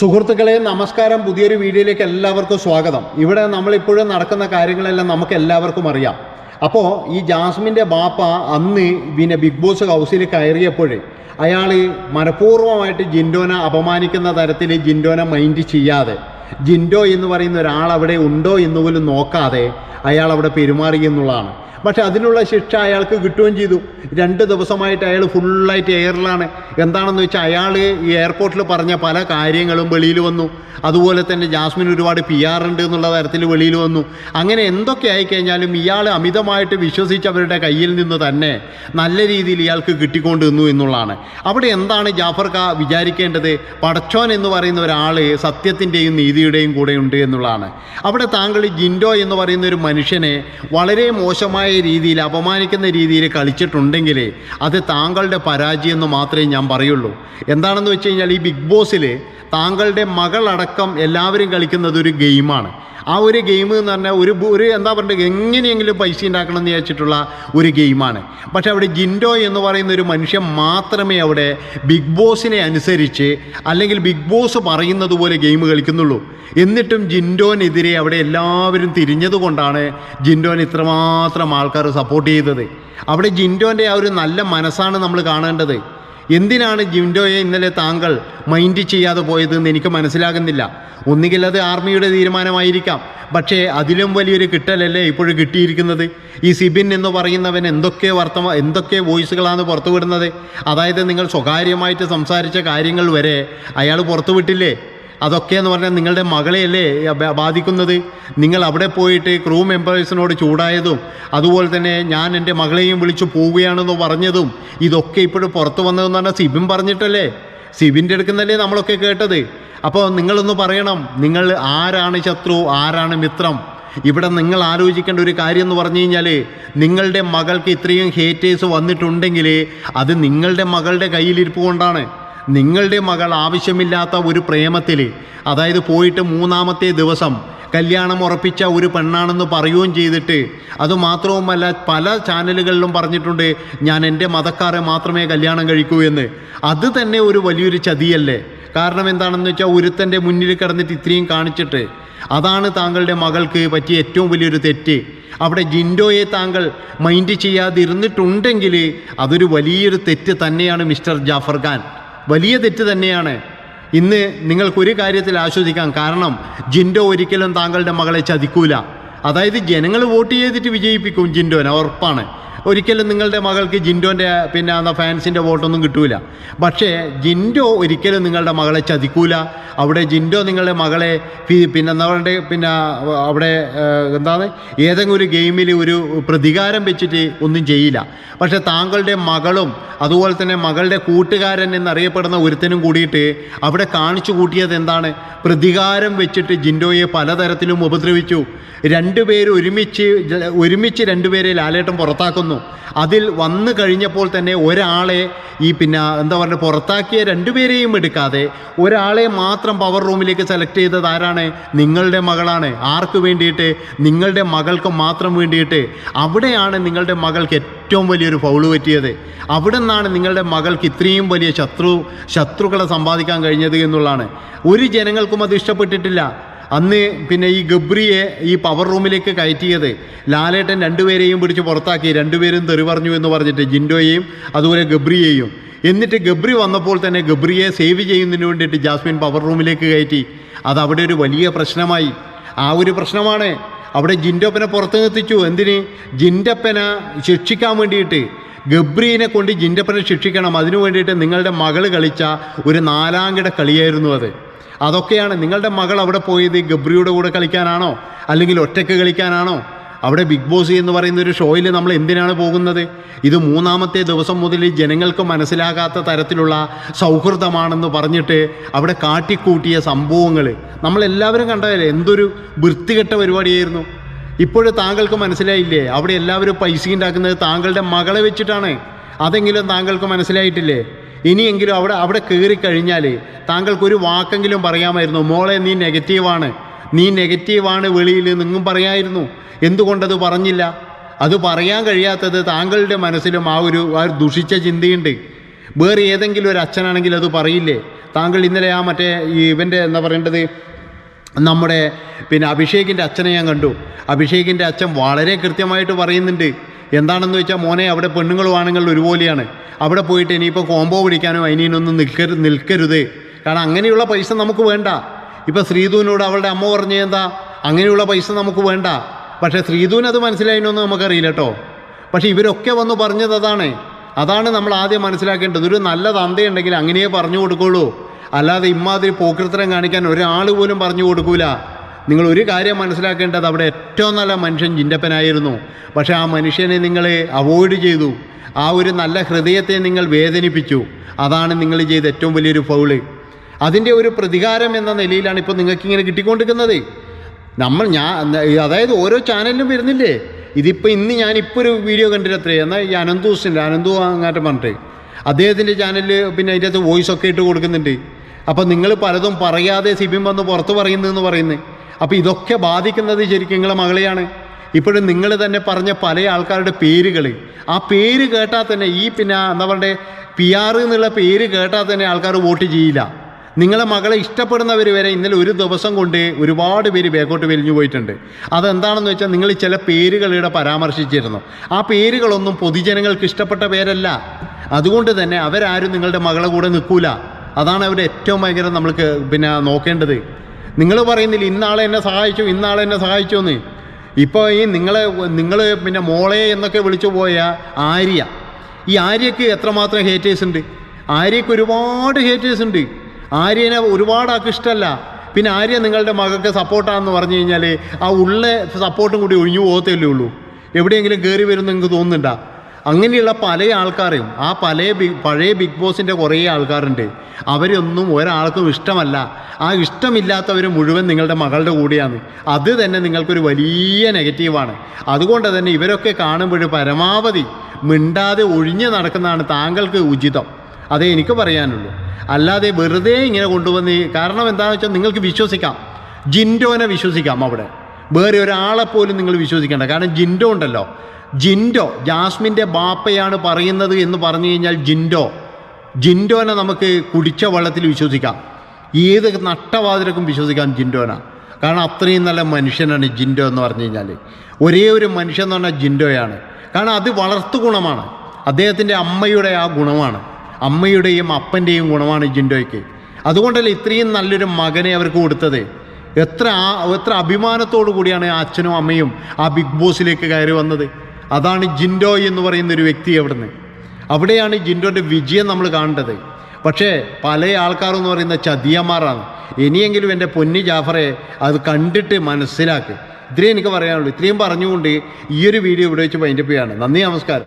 സുഹൃത്തുക്കളെ നമസ്കാരം. പുതിയൊരു വീഡിയോയിലേക്ക് എല്ലാവർക്കും സ്വാഗതം. ഇവിടെ നമ്മളിപ്പോഴും നടക്കുന്ന കാര്യങ്ങളെല്ലാം നമുക്ക് എല്ലാവർക്കും അറിയാം. അപ്പോൾ ഈ ജാസ്മിന്റെ ബാപ്പ അന്ന് പിന്നെ ബിഗ് ബോസ് ഹൗസിൽ കയറിയപ്പോൾ അയാൾ മനഃപൂർവമായിട്ട് ജിൻഡോനെ അപമാനിക്കുന്ന തരത്തിൽ ജിൻഡോനെ മൈൻഡ് ചെയ്യാതെ ജിൻഡോ എന്ന് പറയുന്ന ഒരാൾ അവിടെ ഉണ്ടോ എന്ന് പോലും നോക്കാതെ അയാൾ അവിടെ പെരുമാറി എന്നുള്ളതാണ്. പക്ഷെ അതിനുള്ള ശിക്ഷ അയാൾക്ക് കിട്ടുകയും ചെയ്തു. രണ്ട് ദിവസമായിട്ട് അയാൾ ഫുള്ളായിട്ട് എയറിലാണ് എന്താണെന്ന് വെച്ചാൽ അയാൾ ഈ എയർപോർട്ടിൽ പറഞ്ഞ പല കാര്യങ്ങളും വെളിയിൽ വന്നു. അതുപോലെ തന്നെ ജാസ്മിൻ ഒരുപാട് പി ആർ ഉണ്ട് എന്നുള്ള തരത്തിൽ വെളിയിൽ വന്നു. അങ്ങനെ എന്തൊക്കെ ആയിക്കഴിഞ്ഞാലും ഇയാൾ അമിതമായിട്ട് വിശ്വസിച്ചവരുടെ കയ്യിൽ നിന്ന് തന്നെ നല്ല രീതിയിൽ ഇയാൾക്ക് കിട്ടിക്കൊണ്ട് നിന്നു എന്നുള്ളതാണ്. അവിടെ എന്താണ് ജാഫർ ഖാ വിചാരിക്കേണ്ടത്? പടച്ചോൻ എന്ന് പറയുന്ന ഒരാൾ സത്യത്തിന്റെയും നീതിയുടെയും കൂടെ ഉണ്ട് എന്നുള്ളതാണ്. അവിടെ താങ്കൾ ജിൻഡോ എന്ന് പറയുന്ന ഒരു മനുഷ്യനെ വളരെ മോശമായ രീതിയിൽ അപമാനിക്കുന്ന രീതിയിൽ കളിച്ചിട്ടുണ്ടെങ്കിൽ അത് താങ്കളുടെ പരാജയം എന്ന് മാത്രമേ ഞാൻ പറയുള്ളൂ. എന്താണെന്ന് വെച്ച് കഴിഞ്ഞാൽ ഈ ബിഗ് ബോസിൽ താങ്കളുടെ മകളടക്കം എല്ലാവരും കളിക്കുന്നത് ഒരു ഗെയിമാണ്. ആ ഒരു ഗെയിം എന്ന് പറഞ്ഞാൽ ഒരു ഒരു എന്താ പറയുക എങ്ങനെയെങ്കിലും പൈസ ഉണ്ടാക്കണം എന്ന് വിചാരിച്ചിട്ടുള്ള ഒരു ഗെയിമാണ് പക്ഷേ അവിടെ ജിൻഡോ എന്ന് പറയുന്ന ഒരു മനുഷ്യൻ മാത്രമേ അവിടെ ബിഗ് ബോസിനെ അനുസരിച്ച് അല്ലെങ്കിൽ ബിഗ് ബോസ് പറയുന്നത് പോലെ ഗെയിം കളിക്കുന്നുള്ളൂ. എന്നിട്ടും ജിൻഡോനെതിരെ അവിടെ എല്ലാവരും തിരിഞ്ഞതുകൊണ്ടാണ് ജിൻഡോനെ ഇത്രമാത്രം ആൾക്കാർ സപ്പോർട്ട് ചെയ്തത്. അവിടെ ജിൻഡോന്റെ ആ ഒരു നല്ല മനസ്സാണ് നമ്മൾ കാണേണ്ടത്. എന്തിനാണ് ജിൻഡോയെ ഇന്നലെ താങ്കൾ മൈൻഡ് ചെയ്യാതെ പോയതെന്ന് എനിക്ക് മനസ്സിലാകുന്നില്ല. ഒന്നുകിൽ അത് ആർമിയുടെ തീരുമാനമായിരിക്കാം. പക്ഷേ അതിലും വലിയൊരു കിട്ടലല്ലേ ഇപ്പോഴും കിട്ടിയിരിക്കുന്നത്? ഈ സിബിൻ എന്ന് പറയുന്നവൻ എന്തൊക്കെ വർത്തമാ എന്തൊക്കെ വോയിസുകളാണ് പുറത്തുവിടുന്നത്? അതായത് നിങ്ങൾ സ്വകാര്യമായിട്ട് സംസാരിച്ച കാര്യങ്ങൾ വരെ അയാൾ പുറത്തുവിട്ടില്ലേ? അതൊക്കെ എന്ന് പറഞ്ഞാൽ നിങ്ങളുടെ മകളെയല്ലേ ബാധിക്കുന്നത്? നിങ്ങൾ അവിടെ പോയിട്ട് ക്രൂ മെമ്പേഴ്സിനോട് ചൂടായതും അതുപോലെ തന്നെ ഞാൻ എന്റെ മകളെയും വിളിച്ചു പോവുകയാണെന്ന് പറഞ്ഞതും ഇതൊക്കെ ഇപ്പോഴും പുറത്തു വന്നതെന്ന് പറഞ്ഞാൽ സിബിൻ പറഞ്ഞിട്ടല്ലേ? സിബിന്റെ അടുക്കുന്നല്ലേ നമ്മളൊക്കെ കേട്ടത്. അപ്പോൾ നിങ്ങളൊന്ന് പറയണം നിങ്ങൾ ആരാണ് ശത്രു ആരാണ് മിത്രം? ഇവിടെ നിങ്ങൾ ആലോചിക്കേണ്ട ഒരു കാര്യം എന്ന് പറഞ്ഞു കഴിഞ്ഞാൽ നിങ്ങളുടെ മകൾക്ക് ഇത്രയും ഹേറ്റേഴ്സ് വന്നിട്ടുണ്ടെങ്കിൽ അത് നിങ്ങളുടെ മകളുടെ കയ്യിലിരിപ്പ് കൊണ്ടാണ്. നിങ്ങളുടെ മകൾ ആവശ്യമില്ലാത്ത ഒരു പ്രേമത്തിൽ അതായത് പോയിട്ട് മൂന്നാമത്തെ ദിവസം കല്യാണം ഉറപ്പിച്ച ഒരു പെണ്ണാണെന്ന് പറയുകയും ചെയ്തിട്ട് അതുമാത്രവുമല്ല പല ചാനലുകളിലും പറഞ്ഞിട്ടുണ്ട് ഞാൻ എന്റെ മതക്കാരെ മാത്രമേ കല്യാണം കഴിക്കൂ എന്ന്. അത് തന്നെ ഒരു വലിയൊരു ചതിയല്ലേ? കാരണം എന്താണെന്ന് വെച്ചാൽ ഒരുത്തന്റെ മുന്നിൽ കിടന്നിട്ട് ഇത്രയും കാണിച്ചിട്ട് അതാണ് താങ്കളുടെ മകൾക്ക് പറ്റിയ ഏറ്റവും വലിയൊരു തെറ്റ്. അവിടെ ജിൻഡോയെ താങ്കൾ മൈൻഡ് ചെയ്യാതിരുന്നിട്ടുണ്ടെങ്കിൽ അതൊരു വലിയൊരു തെറ്റ് തന്നെയാണ് മിസ്റ്റർ ജാഫർ ഖാൻ. വലിയ തെറ്റ് തന്നെയാണ്. ഇന്ന് നിങ്ങൾക്കൊരു കാര്യത്തിൽ ആശ്വസിക്കാം. കാരണം ജിൻഡോ ഒരിക്കലും താങ്കളുടെ മകളെ ചതിക്കൂല. അതായത് ജനങ്ങൾ വോട്ട് ചെയ്തിട്ട് വിജയിപ്പിക്കും ജിൻഡോനെ ഉറപ്പാണ്. ഒരിക്കലും നിങ്ങളുടെ മകൾക്ക് ജിൻഡോന്റെ പിന്നെ എന്താ ഫാൻസിന്റെ വോട്ടൊന്നും കിട്ടൂല. പക്ഷേ ജിൻഡോ ഒരിക്കലും നിങ്ങളുടെ മകളെ ചതിക്കൂല. അവിടെ ജിൻഡോ നിങ്ങളുടെ മകളെ പിന്നെ എന്താ പിന്നെ അവിടെ എന്താണ് ഏതെങ്കിലും ഒരു ഗെയിമിൽ ഒരു പ്രതികാരം വെച്ചിട്ട് ഒന്നും ചെയ്യില്ല. പക്ഷേ താങ്കളുടെ മകളും അതുപോലെ തന്നെ മകളുടെ കൂട്ടുകാരൻ എന്നറിയപ്പെടുന്ന ഒരുത്തനും കൂടിയിട്ട് അവിടെ കാണിച്ചു കൂട്ടിയത് എന്താണ്? പ്രതികാരം വെച്ചിട്ട് ജിൻഡോയെ പലതരത്തിലും ഉപദ്രവിച്ചു. രണ്ടുപേരൊരുമിച്ച് ഒരുമിച്ച് ഒരുമിച്ച് രണ്ടുപേരെ ലാലേട്ടം പുറത്താക്കുന്നു. അതിൽ വന്നു കഴിഞ്ഞപ്പോൾ തന്നെ ഒരാളെ ഈ പിന്നെ എന്താ പറയുക പുറത്താക്കിയ രണ്ടുപേരെയും എടുക്കാതെ ഒരാളെ മാത്രം പവർ റൂമിലേക്ക് സെലക്ട് ചെയ്തത് ആരാണ്? നിങ്ങളുടെ മകളാണ്. ആർക്ക് വേണ്ടിയിട്ട്? നിങ്ങളുടെ മകൾക്ക് മാത്രം വേണ്ടിയിട്ട്. അവിടെയാണ് നിങ്ങളുടെ മകൾക്ക് ഏറ്റവും വലിയൊരു ഫൗൾ പറ്റിയത്. അവിടെ നിന്നാണ് നിങ്ങളുടെ മകൾക്ക് ഇത്രയും വലിയ ശത്രു ശത്രുക്കളെ സമ്പാദിക്കാൻ കഴിഞ്ഞത് എന്നുള്ളതാണ്. ഒരു ജനങ്ങൾക്കും അത് ഇഷ്ടപ്പെട്ടിട്ടില്ല. അന്ന് പിന്നെ ഈ ഗബ്രിയെ ഈ പവർ റൂമിലേക്ക് കയറ്റിയത് ലാലേട്ടൻ രണ്ടുപേരെയും പിടിച്ച് പുറത്താക്കി. രണ്ടുപേരും തെറി പറഞ്ഞു എന്ന് പറഞ്ഞിട്ട് ജിൻഡോയെയും അതുപോലെ ഗബ്രിയെയും. എന്നിട്ട് ഗബ്രി വന്നപ്പോൾ തന്നെ ഗബ്രിയെ സേവ് ചെയ്യുന്നതിന് വേണ്ടിയിട്ട് ജാസ്മിൻ പവർ റൂമിലേക്ക് കയറ്റി. അത് അവിടെ ഒരു വലിയ പ്രശ്നമായി. ആ ഒരു പ്രശ്നമാണ്. അവിടെ ജിന്റപ്പനെ പുറത്തു നിർത്തിച്ചു എന്തിന്? ജിന്റപ്പനെ ശിക്ഷിക്കാൻ വേണ്ടിയിട്ട്. ഗബ്രീനെ കൊണ്ട് ജിൻഡപ്പനെ ശിക്ഷിക്കണം. അതിനു വേണ്ടിയിട്ട് നിങ്ങളുടെ മകൾ കളിച്ച ഒരു നാലാംകിട കളിയായിരുന്നു അത്. അതൊക്കെയാണ് നിങ്ങളുടെ മകൾ അവിടെ പോയത് ഗബ്രിയുടെ കൂടെ കളിക്കാനാണോ? അല്ലെങ്കിൽ ഒറ്റയ്ക്ക് കളിക്കാനാണോ? അവിടെ ബിഗ് ബോസ് എന്ന് പറയുന്ന ഒരു ഷോയിൽ നമ്മൾ എന്തിനാണ് പോകുന്നത്? ഇത് മൂന്നാമത്തെ ദിവസം മുതൽ ജനങ്ങൾക്ക് മനസ്സിലാകാത്ത തരത്തിലുള്ള സൗഹൃദമാണെന്ന് പറഞ്ഞിട്ട് അവിടെ കാട്ടിക്കൂട്ടിയ സംഭവങ്ങൾ നമ്മളെല്ലാവരും കണ്ടതല്ലേ? എന്തൊരു വൃത്തികെട്ട പരിപാടിയായിരുന്നു. ഇപ്പോഴും താങ്കൾക്ക് മനസ്സിലായില്ലേ? അവിടെ എല്ലാവരും പൈസ ഉണ്ടാക്കുന്നത് താങ്കളുടെ മകളെ വെച്ചിട്ടാണ്. അതെങ്കിലും താങ്കൾക്ക് മനസ്സിലായിട്ടില്ലേ? ഇനിയെങ്കിലും അവിടെ അവിടെ കയറി കഴിഞ്ഞാൽ താങ്കൾക്കൊരു വാക്കെങ്കിലും പറയാമായിരുന്നു. മോളെ നീ നെഗറ്റീവാണ് നീ നെഗറ്റീവാണ് വെളിയിൽ നിങ്ങും പറയായിരുന്നു. എന്തുകൊണ്ടത് പറഞ്ഞില്ല? അത് പറയാൻ കഴിയാത്തത് താങ്കളുടെ മനസ്സിലും ആ ഒരു ആ ദുഷിച്ച ചിന്തയുണ്ട്. വേറെ ഏതെങ്കിലും ഒരു അച്ഛനാണെങ്കിൽ അത് പറയില്ലേ? താങ്കൾ ഇന്നലെ ആ മറ്റേ ഇവന്റെ എന്താ പറയേണ്ടത്? നമ്മുടെ പിന്നെ അഭിഷേകിന്റെ അച്ഛനെ ഞാൻ കണ്ടു. അഭിഷേകിന്റെ അച്ഛൻ വളരെ കൃത്യമായിട്ട് പറയുന്നുണ്ട്. എന്താണെന്ന് വെച്ചാൽ മോനെ അവിടെ പെണ്ണുങ്ങളും ആണുങ്ങളും ഒരുപോലെയാണ്. അവിടെ പോയിട്ട് ഇനിയിപ്പോൾ കോംബോ പിടിക്കാനോ അതിനൊന്നും നിൽക്കരു നിൽക്കരുത്. കാരണം അങ്ങനെയുള്ള പൈസ നമുക്ക് വേണ്ട. ഇപ്പോൾ ശ്രീധുവിനോട് അവളുടെ അമ്മ പറഞ്ഞ എന്താ? അങ്ങനെയുള്ള പൈസ നമുക്ക് വേണ്ട. പക്ഷേ ശ്രീധുവിന് അത് മനസ്സിലായിനൊന്നും നമുക്കറിയില്ല കേട്ടോ. പക്ഷേ ഇവരൊക്കെ വന്ന് പറഞ്ഞത് അതാണ്. അതാണ് നമ്മൾ ആദ്യം മനസ്സിലാക്കേണ്ടത്. ഒരു നല്ല തന്തയുണ്ടെങ്കിൽ അങ്ങനെയേ പറഞ്ഞു കൊടുക്കുള്ളൂ. അല്ലാതെ ഇമ്മാതിരി പോക്കൃത്തരം കാണിക്കാൻ ഒരാൾ പോലും പറഞ്ഞു കൊടുക്കൂല. നിങ്ങൾ ഒരു കാര്യം മനസ്സിലാക്കേണ്ടത് അവിടെ ഏറ്റവും നല്ല മനുഷ്യൻ ജിന്റപ്പനായിരുന്നു പക്ഷേ ആ മനുഷ്യനെ നിങ്ങൾ അവോയ്ഡ് ചെയ്തു. ആ ഒരു നല്ല ഹൃദയത്തെ നിങ്ങൾ വേദനിപ്പിച്ചു. അതാണ് നിങ്ങൾ ചെയ്ത ഏറ്റവും വലിയൊരു ഫൗൾ അതിന്റെ ഒരു പ്രതികാരം എന്ന നിലയിലാണ് ഇപ്പോൾ നിങ്ങൾക്കിങ്ങനെ കിട്ടിക്കൊണ്ടിരിക്കുന്നത്. നമ്മൾ ഞാൻ അതായത് ഓരോ ചാനലിലും വരുന്നില്ലേ? ഇതിപ്പോൾ ഇന്ന് ഞാനിപ്പോൾ ഒരു വീഡിയോ കണ്ടിട്ടത്രേ. എന്നാൽ ഈ അനന്തൂസിന്റെ അനന്തു അങ്ങാറ്റം പറഞ്ഞിട്ട്. അദ്ദേഹത്തിന്റെ ചാനലിൽ പിന്നെ അതിന്റെ അകത്ത് വോയിസ് ഒക്കെ ഇട്ട് കൊടുക്കുന്നുണ്ട്. അപ്പോൾ നിങ്ങൾ പലതും പറയാതെ സിബിൻ വന്ന് പുറത്ത് പറയുന്നതെന്ന് പറയുന്നത് അപ്പോൾ ഇതൊക്കെ ബാധിക്കുന്നത് ശരിക്കും നിങ്ങളെ മകളെയാണ്. ഇപ്പോഴും നിങ്ങൾ തന്നെ പറഞ്ഞ പല ആൾക്കാരുടെ പേരുകൾ ആ പേര് കേട്ടാൽ തന്നെ ഈ പിന്നെ എന്താ പറയുക പി ആർ എന്നുള്ള പേര് കേട്ടാൽ തന്നെ ആൾക്കാർ വോട്ട് ചെയ്യില്ല. നിങ്ങളെ മകളെ ഇഷ്ടപ്പെടുന്നവർ വരെ ഇന്നലെ ഒരു ദിവസം കൊണ്ട് ഒരുപാട് പേര് ബേക്കോട്ട് വലിഞ്ഞു പോയിട്ടുണ്ട്. അതെന്താണെന്ന് വെച്ചാൽ നിങ്ങൾ ചില പേരുകളിവിടെ പരാമർശിച്ചിരുന്നു. ആ പേരുകളൊന്നും പൊതുജനങ്ങൾക്ക് ഇഷ്ടപ്പെട്ട പേരല്ല. അതുകൊണ്ട് തന്നെ അവരാരും നിങ്ങളുടെ മകളെ കൂടെ നിൽക്കൂല. അതാണ് അവർ ഏറ്റവും ഭയങ്കര നമ്മൾക്ക് പിന്നെ നോക്കേണ്ടത്. നിങ്ങൾ പറയുന്നില്ല ഇന്നാളെ എന്നെ സഹായിച്ചു ഇന്നാളെ എന്നെ സഹായിച്ചു എന്ന്. ഇപ്പോൾ ഈ നിങ്ങളെ നിങ്ങൾ പിന്നെ മോളെ എന്നൊക്കെ വിളിച്ചു പോയ ആര്യ. ഈ ആര്യക്ക് എത്രമാത്രം ഹേറ്റേഴ്സ് ഉണ്ട്? ആര്യക്ക് ഒരുപാട് ഹേറ്റേഴ്സ് ഉണ്ട്. ആര്യനെ ഒരുപാട് ആൾക്ക് ഇഷ്ടമല്ല പിന്നെ ആര്യ നിങ്ങളുടെ മകൾക്ക് സപ്പോർട്ടാണെന്ന് പറഞ്ഞു കഴിഞ്ഞാൽ ആ ഉള്ള സപ്പോർട്ടും കൂടി ഒഴിഞ്ഞു പോകത്തല്ലേ ഉള്ളൂ. എവിടെയെങ്കിലും കയറി വരുമെന്ന് നിങ്ങൾക്ക് തോന്നുന്നുണ്ടോ? അങ്ങനെയുള്ള പല ആൾക്കാരെയും ആ പല പഴയ ബിഗ് ബോസിന്റെ കുറേ ആൾക്കാരുണ്ട്. അവരൊന്നും ഒരാൾക്കും ഇഷ്ടമല്ല. ആ ഇഷ്ടമില്ലാത്തവർ മുഴുവൻ നിങ്ങളുടെ മകളുടെ കൂടെയാണ്. അത് തന്നെ നിങ്ങൾക്കൊരു വലിയ നെഗറ്റീവാണ്. അതുകൊണ്ട് തന്നെ ഇവരൊക്കെ കാണുമ്പോൾ പരമാവധി മിണ്ടാതെ ഒഴിഞ്ഞു നടക്കുന്നതാണ് താങ്കൾക്ക് ഉചിതം. അതേ എനിക്ക് പറയാനുള്ളൂ. അല്ലാതെ വെറുതെ ഇങ്ങനെ കൊണ്ടുവന്ന് കാരണം എന്താണെന്ന് വെച്ചാൽ നിങ്ങൾക്ക് വിശ്വസിക്കാം. ജിൻഡോനെ വിശ്വസിക്കാം അവിടെ. വേറെ ഒരാളെ പോലും നിങ്ങൾ വിശ്വസിക്കേണ്ട. കാരണം ജിൻഡോ ഉണ്ടല്ലോ. ജിൻഡോ ജാസ്മിന്റെ ബാപ്പയാണ് പറയുന്നത് എന്ന് പറഞ്ഞു കഴിഞ്ഞാൽ ജിൻഡോ. ജിൻഡോനെ നമുക്ക് കുടിച്ച വെള്ളത്തിൽ വിശ്വസിക്കാം. ഏത് നട്ടവാതിലക്കും വിശ്വസിക്കാം ജിൻഡോന. കാരണം അത്രയും നല്ല മനുഷ്യനാണ് ജിൻഡോ എന്ന് പറഞ്ഞു കഴിഞ്ഞാൽ ഒരേ ഒരു മനുഷ്യൻ എന്ന് പറഞ്ഞാൽ ജിൻഡോയാണ്. കാരണം അത് വളർത്തു ഗുണമാണ്. അദ്ദേഹത്തിന്റെ അമ്മയുടെ ആ ഗുണമാണ്. അമ്മയുടെയും അപ്പന്റെയും ഗുണമാണ് ജിൻഡോയ്ക്ക്. അതുകൊണ്ടല്ലേ ഇത്രയും നല്ലൊരു മകനെ അവർക്ക് കൊടുത്തത്. എത്ര എത്ര അഭിമാനത്തോടു കൂടിയാണ് അച്ഛനും അമ്മയും ആ ബിഗ് ബോസിലേക്ക് കയറി വന്നത്. അതാണ് ജിൻഡോ എന്ന് പറയുന്ന ഒരു വ്യക്തി അവിടുന്ന്. അവിടെയാണ് ജിൻഡോന്റെ വിജയം നമ്മൾ കാണേണ്ടത്. പക്ഷേ പല ആൾക്കാരെന്ന് പറയുന്ന ചതിയന്മാരാണ്. ഇനിയെങ്കിലും എന്റെ പൊന്നി ജാഫറെ അത് കണ്ടിട്ട് മനസ്സിലാക്ക്. ഇത്രയും എനിക്ക് പറയാനുള്ളൂ. ഇത്രയും പറഞ്ഞുകൊണ്ട് ഈ ഒരു വീഡിയോ ഇവിടെ വെച്ച് വൈൻഡപ്പ് ചെയ്യാണ്. നന്ദി നമസ്കാരം.